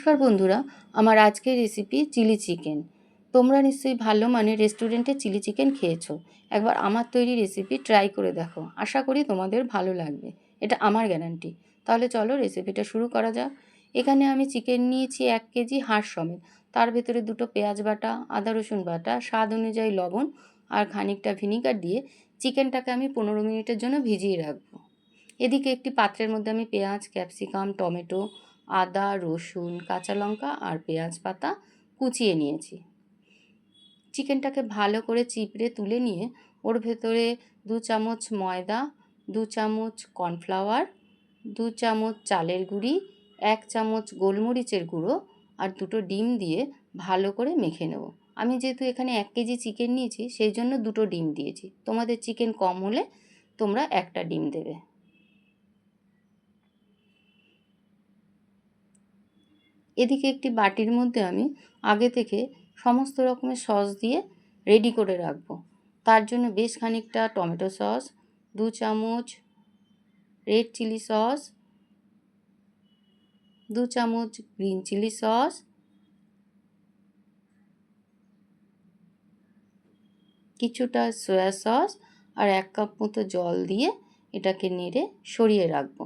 নমস্কার বন্ধুরা, আমার আজকের রেসিপি চিলি চিকেন তোমরা নিশ্চয়ই ভালো মানের রেস্টুরেন্টে চিলি চিকেন খেয়েছো। একবার আমার তৈরি রেসিপি ট্রাই করে দেখো। আশা করি তোমাদের ভালো লাগবে। এটা আমার গ্যারান্টি তাহলে চলো রেসিপিটা শুরু করা যাক। এখানে আমি চিকেন নিয়েছি এক কেজি হাঁস সমেত। তার ভেতরে দুটো পেঁয়াজ বাটা, আদা রসুন বাটা, স্বাদ অনুযায়ী লবণ আর খানিকটা ভিনিগার দিয়ে চিকেনটাকে আমি পনেরো মিনিটের জন্য ভিজিয়ে রাখব। এদিকে একটি পাত্রের মধ্যে আমি পেঁয়াজ ক্যাপসিকাম টমেটো আদা, রসুন, কাঁচা লঙ্কা আর পেঁয়াজ পাতা কুচিয়ে নিয়েছি। চিকেনটাকে ভালো করে চিপড়ে তুলে নিয়ে ওর ভেতরে দু চামচ ময়দা, দু চামচ কর্নফ্লাওয়ার, দু চামচ চালের গুঁড়ি, এক চামচ গোলমরিচের গুঁড়ো আর দুটো ডিম দিয়ে ভালো করে মেখে নেব। আমি যেহেতু এখানে এক কেজি চিকেন নিয়েছি, সেই জন্য দুটো ডিম দিয়েছি। তোমাদের চিকেন কম হলে তোমরা একটা ডিম দেবে। এদিকে একটি বাটির মধ্যে আমি আগে থেকে সমস্ত রকমের সস দিয়ে রেডি করে রাখব। তার জন্য বেশ খানিকটা টমেটো সস, দু চামচ রেড চিলি সস, দু চামচ গ্রিন চিলি সস, কিছুটা সয়া সস আর এক কাপ মতো জল দিয়ে এটাকে নেড়ে সরিয়ে রাখব।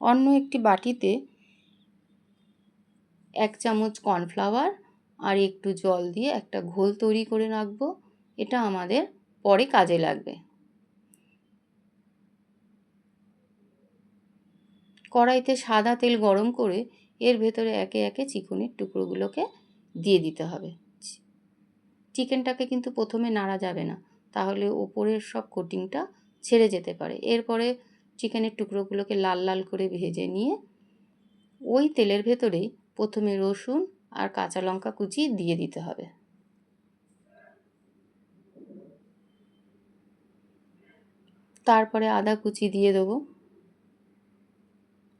অন্য একটি বাটিতে এক চামচ কর্নফ্লাওয়ার আর একটু জল দিয়ে একটা ঘোল তৈরি করে রাখব। এটা আমাদের পরে কাজে লাগবে। কড়াইতে সাদা তেল গরম করে এর ভেতরে একে একে চিকনের টুকরোগুলোকে দিয়ে দিতে হবে। চিকেনটাকে কিন্তু প্রথমে নাড়া যাবে না, তাহলে ওপরের সব কোটিংটা ছেড়ে যেতে পারে। এরপরে চিকেনের টুকরোগুলোকে লাল লাল করে ভেজে নিয়ে ওই তেলের ভেতরেই প্রথমে রসুন আর কাঁচা লঙ্কা কুচি দিয়ে দিতে হবে। তারপরে আদা কুচি দিয়ে দেবো।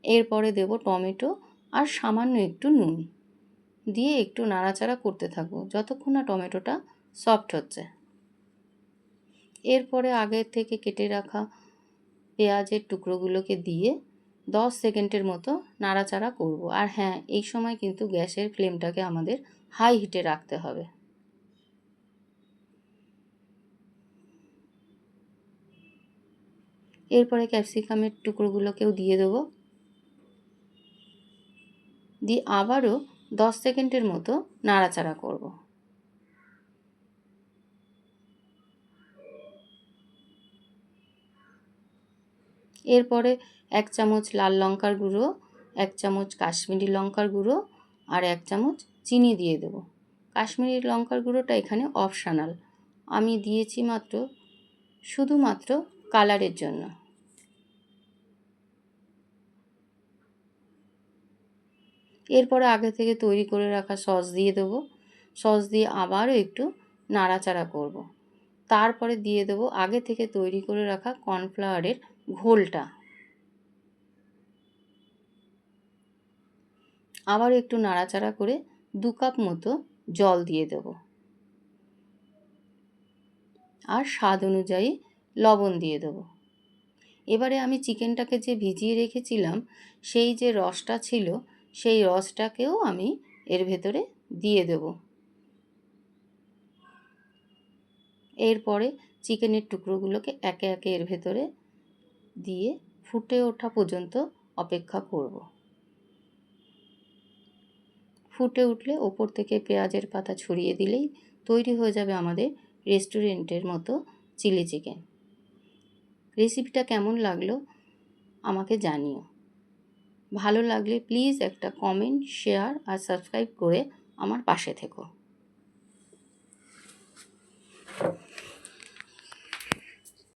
এরপরে দেব টমেটো আর সামান্য একটু নুন। দিয়ে একটু নাড়াচাড়া করতে থাকব যতক্ষণ না টমেটোটা সফট হচ্ছে। এরপরে আগের থেকে কেটে রাখা পেঁয়াজের টুকরোগুলোকে দিয়ে দশ সেকেন্ডের মতো নাড়াচাড়া করব। আর হ্যাঁ এই সময় কিন্তু গ্যাসের ফ্লেমটাকে আমাদের হাই হিটে রাখতে হবে। এরপরে ক্যাপসিকামের টুকরোগুলোকেও দিয়ে দেবো। দিয়ে আবারও দশ সেকেন্ডের মতো নাড়াচাড়া করব। এরপরে এক চামচ লাল লঙ্কার গুঁড়ো এক চামচ কাশ্মীরি লঙ্কার গুঁড়ো আর এক চামচ চিনি দিয়ে দেব। কাশ্মীরি লঙ্কার গুঁড়োটা এখানে অপশানাল আমি দিয়েছি মাত্র, শুধুমাত্র কালারের জন্য। এরপরে আগে থেকে তৈরি করে রাখা সস দিয়ে দেবো। সস দিয়ে আবারও একটু নাড়াচাড়া করব। তারপরে দিয়ে দেবো আগে থেকে তৈরি করে রাখা কর্নফ্লাওয়ারের ঘোলটা। আবার একটু নাড়াচাড়া করে দু কাপ মতো জল দিয়ে দেব। আর স্বাদ অনুযায়ী লবণ দিয়ে দেব। এবারে আমি চিকেনটাকে যে ভিজিয়ে রেখেছিলাম, সেই যে রসটা ছিল, সেই রসটাকেও আমি এর ভেতরে দিয়ে দেব। এরপরে চিকেনের টুকরোগুলোকে একে একে এর ভেতরে দিয়ে ফুটে ওঠা পর্যন্ত অপেক্ষা করব। ফুটে উঠলে ওপর থেকে পেঁয়াজের পাতা ছড়িয়ে দিলেই তৈরি হয়ে যাবে আমাদের রেস্টুরেন্টের মতো চিলি চিকেন। রেসিপিটা কেমন লাগল আমাকে জানিও। ভালো লাগলে প্লিজ একটা কমেন্ট, শেয়ার আর সাবস্ক্রাইব করে আমার পাশে থেকো।